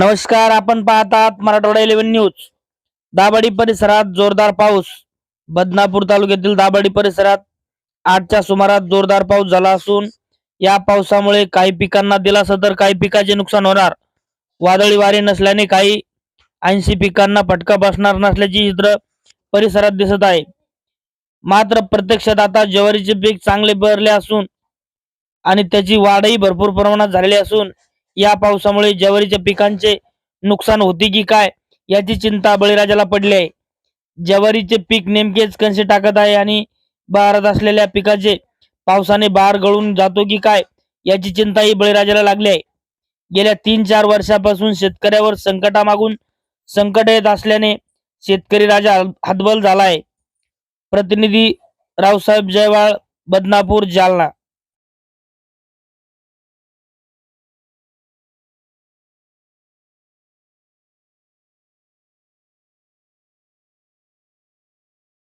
नमस्कार आपण पाहतात मराठवाडा इलेव्हन न्यूज. दाभाडी परिसरात जोरदार पाऊस. बदनापूर तालुक्यातील दाभाडी परिसरात आठच्या सुमारास जोरदार पाऊस झाला असून या पावसामुळे काही पिकांना दिलासा तर काही पिकाचे नुकसान होणार. वादळी वारे नसल्याने काही ऐंशी पिकांना फटका बसणार नसल्याची चित्र परिसरात दिसत आहे. मात्र प्रत्यक्षात आता ज्वारीचे पीक चांगले भरले असून आणि त्याची वाढही भरपूर प्रमाणात झालेली असून या पावसामुळे ज्वारीच्या पिकांचे नुकसान होते की काय याची चिंता बळीराजाला पडली आहे. ज्वारीचे पीक नेमकेच कसे टाकत आहे आणि बहारात असलेल्या पिकाचे पावसाने बहार गळून जातो की काय याची चिंताही बळीराजाला लागली आहे. गेल्या तीन चार वर्षापासून शेतकऱ्यावर संकटामागून संकट येत असल्याने शेतकरी राजा हतबल झाला आहे. प्रतिनिधी रावसाहेब जयवाळ बदनापूर जालना.